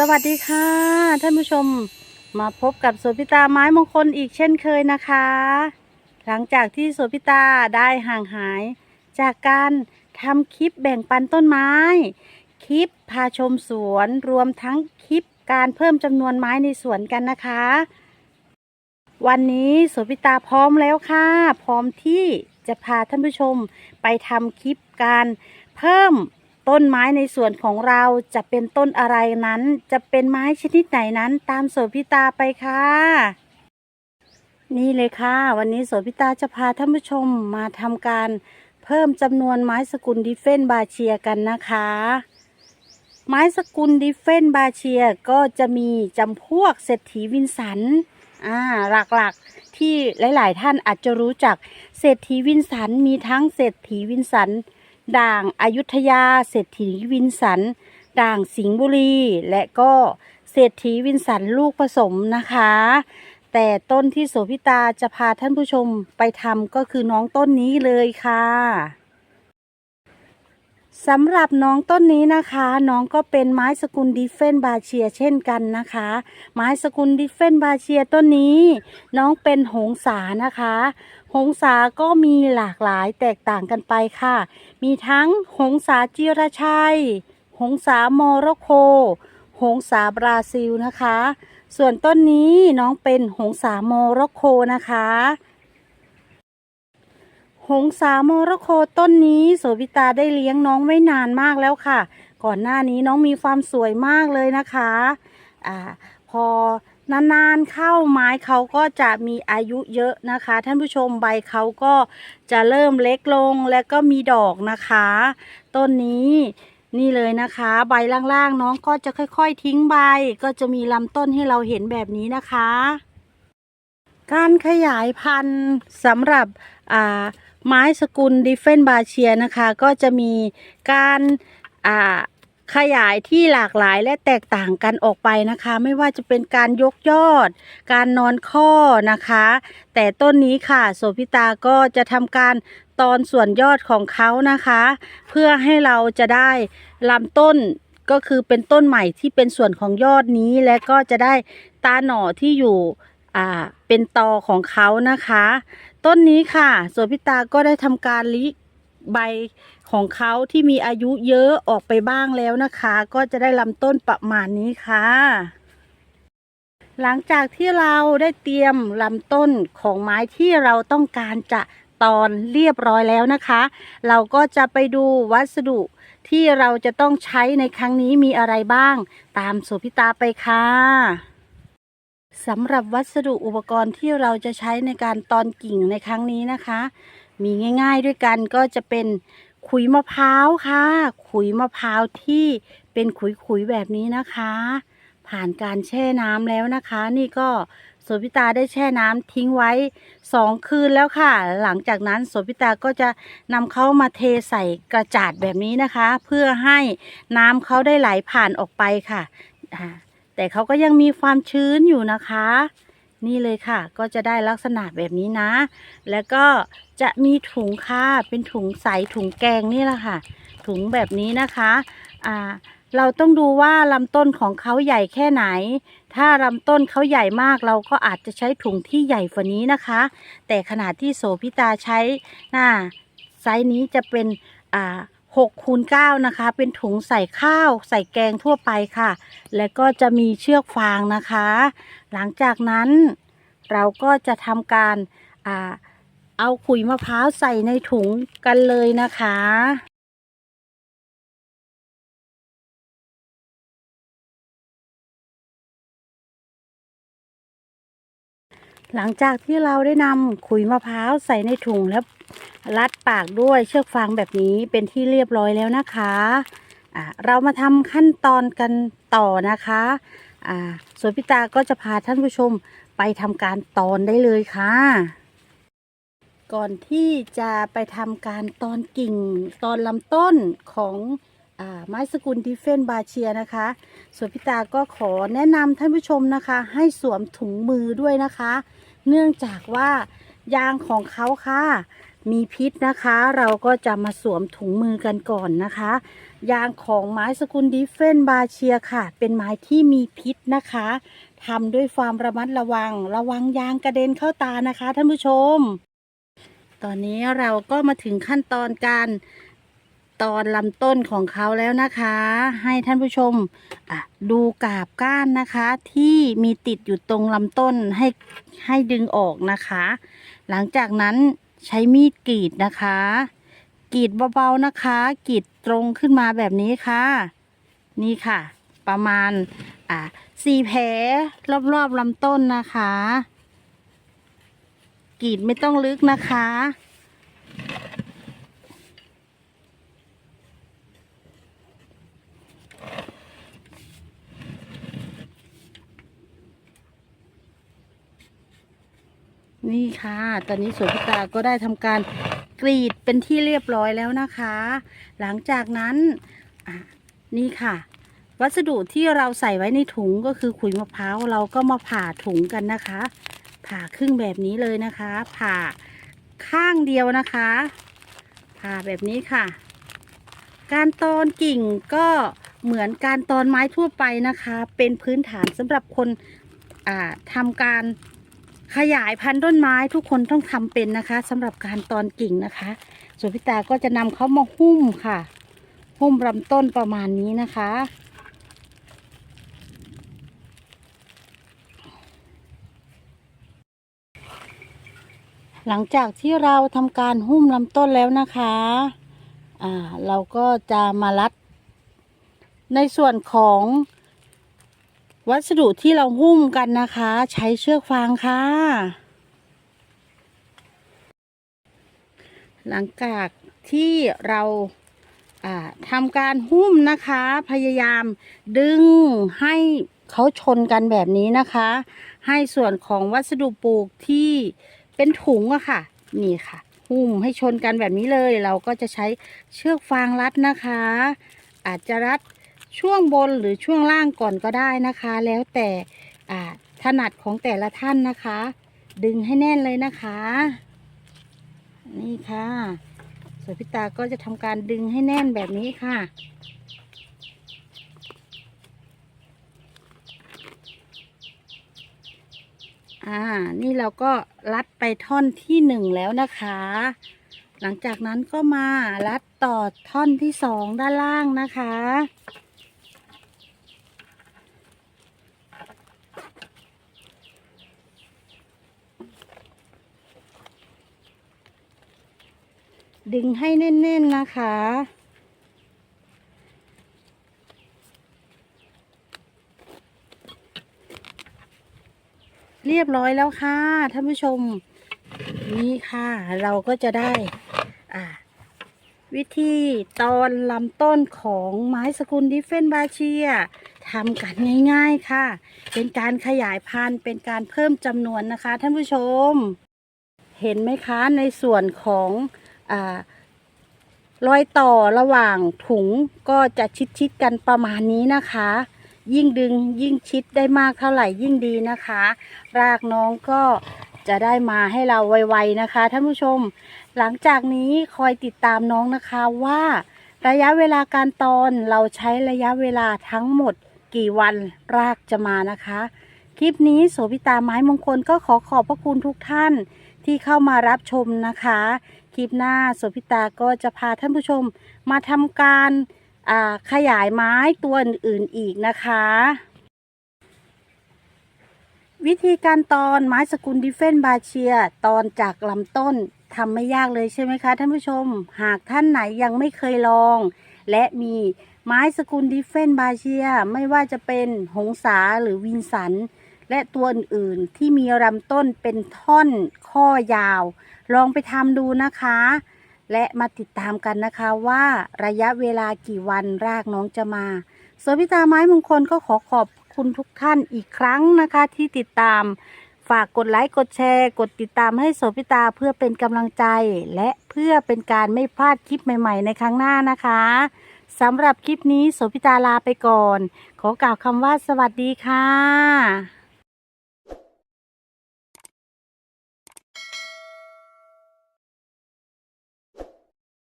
สวัสดีค่ะ ท่านผู้ชมมาพบกับโสพิตาไม้มงคลอีกเช่นเคยนะคะ หลังจากที่โสพิตาได้ห่างหาย จากการทำคลิปแบ่งปันต้นไม้ คลิปพาชมสวนรวมทั้งคลิปการเพิ่มจำนวนไม้ในสวนกันนะคะ วันนี้โสพิตาพร้อมแล้วค่ะ พร้อมที่จะพาท่านผู้ชมไปทำคลิปการเพิ่ม ต้นไม้ในสวนของเราจะเป็นต้นอะไรนั้น จะเป็นไม้ชนิดไหนนั้นตามโสพิตาไปค่ะ นี่เลยค่ะ วันนี้โสพิตาจะพาท่านผู้ชมมาทำการเพิ่มจำนวนไม้สกุลดิเฟนบาเชียกันนะคะ ไม้สกุลดิเฟนบาเชียก็จะมีจำพวกเศรษฐีวินสันอ่าหลักๆที่หลาย ๆ ท่านอาจจะรู้จักเศรษฐีวินสันมีทั้งเศรษฐีวินสัน ด่างอายุทยา เศรษฐีวินสัน ด่างสิงห์บุรี และก็เศรษฐีวินสันลูกผสมนะคะ แต่ต้นที่โสพิตาจะพาท่านผู้ชมไปทำก็คือน้องต้นนี้เลยค่ะสำหรับน้องต้นนี้นะคะ น้องก็เป็นไม้สกุลดิเฟนบาเชียเช่นกันนะคะ ไม้สกุลดิเฟนบาเชียต้นนี้ น้องเป็นหงสานะคะ หงสาก็มีหลากหลายแตกต่างกันไปค่ะ มีทั้งหงสาจิรชัย หงสาโมร็อกโกหงสาบราซิลนะคะ ส่วนต้นนี้น้องเป็นหงสาโมร็อกโกนะคะ หงสาโมร็อกโกต้นนี้โสพิตาได้เลี้ยงน้องไว้นานมากแล้วค่ะ ก่อนหน้านี้น้องมีความสวยมากเลยนะคะ อ่าพอ นานๆเข้าไม้เขาก็จะมีอายุเยอะนะคะ ท่านผู้ชมใบเขาก็จะเริ่มเล็กลงและก็มีดอกนะคะ ต้นนี้นี่เลยนะคะ ใบล่างๆ น้องก็จะค่อยๆ ทิ้งใบ ก็จะมีลำต้นให้เราเห็นแบบนี้นะคะ การขยายพันธุ์สำหรับอ่าไม้สกุลดิเฟนบาเชียนะคะ ก็จะมีการอ่า ขยายที่หลากหลายและแตกต่างกันออกไปนะคะ ไม่ว่าจะเป็นการยกยอด การนอนข้อนะคะ แต่ต้นนี้ค่ะโสพิตาก็จะทำการตอนส่วนยอดของเขานะคะ เพื่อให้เราจะได้ลำต้นก็คือเป็นต้นใหม่ที่เป็นส่วนของยอดนี้และก็จะได้ตาหน่อที่อยู่อ่าเป็นตอของเขานะคะ ต้นนี้ค่ะโสพิตาก็ได้ทำการลิใบ ของเขาที่มีอายุเยอะออกไปบ้างแล้วนะคะ ก็จะได้ลำต้นประมาณนี้ค่ะ หลังจากที่เราได้เตรียมลำต้นของไม้ที่เราต้องการจะตอนเรียบร้อยแล้วนะคะ เราก็จะไปดูวัสดุที่เราจะต้องใช้ในครั้งนี้มีอะไรบ้าง ตามโสพิตาไปค่ะสำหรับวัสดุอุปกรณ์ที่เราจะใช้ในการตอนกิ่งในครั้งนี้นะคะ มีง่าย ๆ ด้วยกันก็จะเป็น ขุยมะพร้าวค่ะ ขุยมะพร้าวที่เป็นขุยๆแบบนี้นะคะ ผ่านการแช่น้ำแล้วนะคะ นี่ก็โสพิตาได้แช่น้ำทิ้งไว้สองคืนแล้วค่ะ หลังจากนั้นโสพิตาก็จะนำเขามาเทใส่กระจาดแบบนี้นะคะ เพื่อให้น้ำเขาได้ไหลผ่านออกไปค่ะแต่เขาก็ยังมีความชื้นอยู่นะคะ นี่เลยค่ะก็จะได้ลักษณะแบบนี้นะ แล้วก็จะมีถุงค่ะเป็นถุงใสถุงแกงนี่แหละค่ะ ถุงแบบนี้นะคะอ่าเราต้องดูว่าลำต้นของเขาใหญ่แค่ไหน ถ้าลำต้นเขาใหญ่มากเราก็อาจจะใช้ถุงที่ใหญ่กว่านี้นะคะ แต่ขนาดที่โสพิตาใช้น่าไซส์นี้จะเป็นอ่า หกคูณเก้านะคะ เป็นถุงใส่ข้าวใส่แกงทั่วไปค่ะ แล้วก็จะมีเชือกฟางนะคะ หลังจากนั้นเราก็จะทำการอ่าเอาขุยมะพร้าวใส่ในถุงกันเลยนะคะหลังจากที่เราได้นำขุยมะพร้าวใส่ในถุงแล้ว รัดปากด้วยเชือกฟางแบบนี้เป็นที่เรียบร้อยแล้วนะคะเรามาทำขั้นตอนกันต่อนะคะส่วนพิตาก็จะพาท่านผู้ชมไปทำการตอนได้เลยค่ะ ก่อนที่จะไปทำการตอนกิ่งตอนลำต้นของอไม้สกุลดิเฟนบาเชียนะคะส่วนพิตาก็ขอแนะนำท่านผู้ชมนะคะ ให้สวมถุงมือด้วยนะคะ เนื่องจากว่ายางของเขาค่ะ มีพิษนะคะ เราก็จะมาสวมถุงมือกันก่อนนะคะ ยางของไม้สกุลดิเฟนบาเชียค่ะ เป็นไม้ที่มีพิษนะคะทำด้วยความระมัดระวัง ระวังยางกระเด็นเข้าตานะคะท่านผู้ชม ตอนนี้เราก็มาถึงขั้นตอนการตอนลำต้นของเขาแล้วนะคะ ให้ท่านผู้ชมดูกาบก้านนะคะ ที่มีติดอยู่ตรงลำต้นให้ให้ดึงออกนะคะ หลังจากนั้น ใช้มีดกรีดนะคะ กรีดเบาๆนะคะ กรีดตรงขึ้นมาแบบนี้ค่ะ นี่ค่ะ ประมาณอ่าสี่แผลรอบๆลำต้นนะคะ กรีดไม่ต้องลึกนะคะ นี่ค่ะ ตอนนี้สวนพิตาก็ได้ทำการกรีดเป็นที่เรียบร้อยแล้วนะคะ หลังจากนั้นนี่ค่ะ วัสดุที่เราใส่ไว้ในถุงก็คือขุยมะพร้าวเราก็มาผ่าถุงกันนะคะ ผ่าครึ่งแบบนี้เลยนะคะ ผ่าข้างเดียวนะคะ ผ่าแบบนี้ค่ะ การตอนกิ่งก็เหมือนการตอนไม้ทั่วไปนะคะ เป็นพื้นฐานสำหรับคนทำการ ขยายพันธุ์ต้นไม้ทุกคนต้องทำเป็นนะคะสำหรับการตอนกิ่งนะคะส่วนพิตาก็จะนำเขามาหุ้มค่ะ หุ้มลำต้นประมาณนี้นะคะ หลังจากที่เราทำการหุ้มลำต้นแล้วนะคะอ่าเราก็จะมารัด ในส่วนของ วัสดุที่เราหุ้มกันนะคะ ใช้เชือกฟางค่ะ หลังจากที่เราทำการหุ้มนะคะ พยายามดึงให้เขาชนกันแบบนี้นะคะ ให้ส่วนของวัสดุปลูกที่เป็นถุงอะค่ะ นี่ค่ะ หุ้มให้ชนกันแบบนี้เลย เราก็จะใช้เชือกฟางรัดนะคะ อาจจะรัด ช่วงบนหรือช่วงล่างก่อนก็ได้นะคะ แล้วแต่อ่าถนัดของแต่ละท่านนะคะ ดึงให้แน่นเลยนะคะ นี่ค่ะส่วนพิตาก็จะทำการดึงให้แน่นแบบนี้ค่ะอ่า นี่เราก็รัดไปท่อนที่หนึ่งแล้วนะคะ หลังจากนั้นก็มารัดต่อท่อนที่สองด้านล่างนะคะ ดึงให้แน่น ๆ นะคะ เรียบร้อยแล้วค่ะท่านผู้ชม นี่ค่ะ เราก็จะได้ อ่า วิธีตอนลำต้นของไม้สกุลดิเฟนบาเชียทำกันง่ายๆค่ะ เป็นการขยายพันธุ์เป็นการเพิ่มจำนวนนะคะท่านผู้ชม เห็นไหมคะในส่วนของ รอยต่อระหว่างถุงก็จะชิดๆกันประมาณนี้นะคะ ยิ่งดึงยิ่งชิดได้มากเท่าไหร่ยิ่งดีนะคะ รากน้องก็จะได้มาให้เราไวๆนะคะท่านผู้ชม หลังจากนี้คอยติดตามน้องนะคะว่า ระยะเวลาการตอนเราใช้ระยะเวลาทั้งหมดกี่วันรากจะมานะคะ คลิปนี้โสพิตาไม้มงคลก็ขอขอบพระคุณทุกท่านที่เข้ามารับชมนะคะ คลิปหน้าโสพิตาก็จะพาท่านผู้ชมมาทำการขยายไม้ตัวอื่นๆอีกนะคะ วิธีการตอนไม้สกุลดิเฟนบาเชีย ตอนจากลำต้นทำไม่ยากเลยใช่ไหมคะท่านผู้ชม หากท่านไหนยังไม่เคยลอง และมีไม้สกุลดิเฟนบาเชีย ไม่ว่าจะเป็นหงสาหรือวินสัน และตัวอื่นๆที่มีลำต้นเป็นท่อนข้อยาว ลองไปทำดูนะคะ และมาติดตามกันนะคะว่าระยะเวลากี่วันรากน้องจะมาโสพิตาไม้มงคลก็ขอขอบคุณทุกท่านอีกครั้งนะคะที่ติดตามฝากกดไลค์กดแชร์ กดติดตามให้โสพิตาเพื่อเป็นกำลังใจ และเพื่อเป็นการไม่พลาดคลิปใหม่ ๆ ในครั้งหน้านะคะสำหรับคลิปนี้โสพิตาลาไปก่อน ขอกล่าวคำว่าสวัสดีค่ะ